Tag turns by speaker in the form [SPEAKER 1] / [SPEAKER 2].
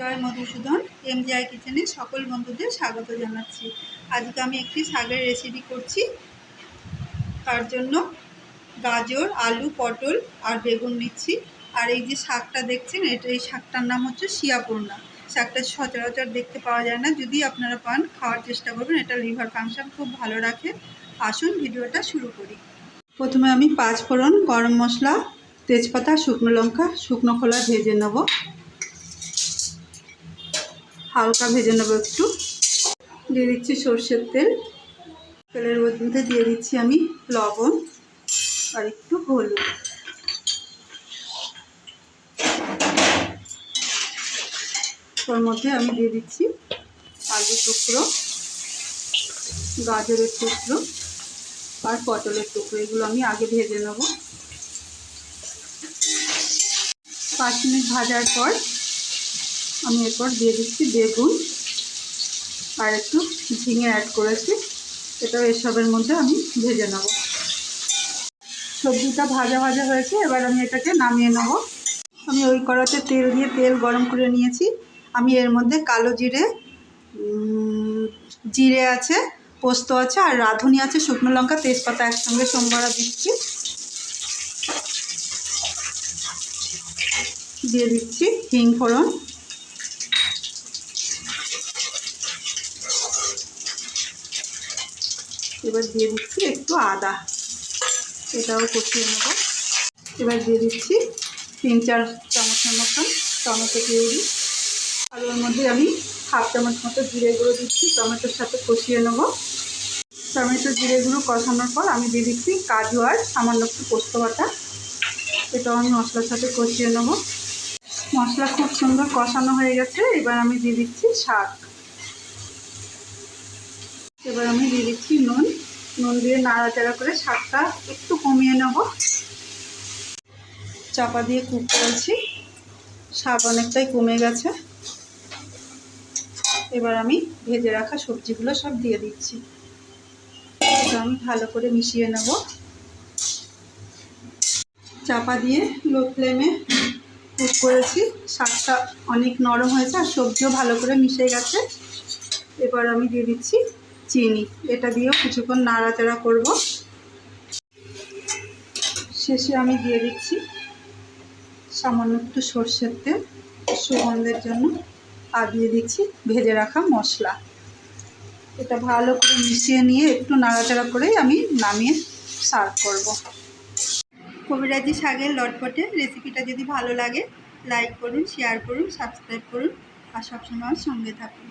[SPEAKER 1] জয় Madhusudan, MgI কিচেনে সকল বন্ধুদের স্বাগত জানাচ্ছি। আজকে আমি একটি শাকের রেসিপি করছি। তার জন্য গাজর, আলু, পটল আর বেগুন নিচ্ছি। আর এই যে শাকটা দেখছেন, এটা এই শাকটার নাম হচ্ছে শিয়াপূর্ণা। শাকটা সচরাচর দেখতে পাওয়া যায় না। যদি আপনারা পান, খাওয়ার চেষ্টা করবেন। এটা লিভার ফাংশন খুব ভালো রাখে। আসুন, ভিডিওটা শুরু করি। প্রথমে আমি পাঁচ ফোড়ন গরম মশলা, তেজপাতা, শুকনো লঙ্কা, শুকনো খোলা ভেজে নেব। হালকা ভেজে নেব একটু। দিয়ে দিচ্ছি সর্ষের তেল। তেলের মধ্যে দিয়ে দিচ্ছি আমি লবণ আর একটু হলুদ। ওর মধ্যে আমি দিয়ে দিচ্ছি আলু টুকরো, গাজরের টুকরো আর পটলের টুকরো। এগুলো আমি আগে ভেজে নেব। পাঁচ মিনিট ভাজার পর আমি এরপর দিয়ে দিচ্ছি বেগুন আর একটু ঝিঙে অ্যাড করেছি। এটাও এসবের মধ্যে আমি ভেজে নেব। সবজিটা ভাজা ভাজা হয়েছে, এবার আমি এটাকে নামিয়ে নেব। আমি ওই কড়াতে তেল দিয়ে তেল গরম করে নিয়েছি। আমি এর মধ্যে কালো জিরে জিরে আছে, পোস্ত আছে আর রাঁধুনি আছে, শুকনো লঙ্কা, তেজপাতা একসঙ্গে সোমবারা দিচ্ছি। দিয়ে দিচ্ছি হিং ফোড়ন। এবার দিয়ে দিচ্ছি একটু আদা। এটাও কষিয়ে নেব। এবার দিয়ে দিচ্ছি তিন, চার চামচের মতন টমেটো পিউরি আর ওর মধ্যে আমি হাফ চামচ মতো জিরে গুঁড়ো দিচ্ছি, টমেটোর সাথে কষিয়ে নেব। টমেটো জিরে গুঁড়ো কষানোর পর আমি দিয়ে দিচ্ছি কাজু আর সামান্য একটু পোস্ত বাটা। এটাও আমি মশলার সাথে কষিয়ে নেব। মশলা খুব সুন্দর কষানো হয়ে গেছে। এবার আমি দিয়ে দিচ্ছি শাক। এবার আমি দিয়ে দিচ্ছি নুন। নুন দিয়ে নাড়াচাড়া করে শাকটা একটু কমিয়ে নেব। চাপা দিয়ে কুক করেছি। শাক অনেকটাই কমে গেছে। এবার আমি ভেজে রাখা সবজিগুলো সব দিয়ে দিচ্ছি। আমি ভালো করে মিশিয়ে নেব। চাপা দিয়ে লো ফ্লেমে কুক করেছি। শাকটা অনেক নরম হয়েছে আর সবজিও ভালো করে মিশে গেছে। এবার আমি দিয়ে দিচ্ছি চিনি। এটা দিয়েও কিছুক্ষণ নাড়াচাড়া করব। শেষে আমি দিয়ে দিচ্ছি সামান্য একটু সর্ষের তেল, সুগন্ধের জন্য, আর দিয়ে দিচ্ছি ভেজে রাখা মশলা। এটা ভালো করে মিশিয়ে নিয়ে একটু নাড়াচাড়া করেই আমি নামিয়ে সার্ভ করব। কবিরাজি শাকের লটপটে রেসিপিটা যদি ভালো লাগে, লাইক করুন, শেয়ার করুন, সাবস্ক্রাইব করুন, আর সবসময় সঙ্গে থাকুন।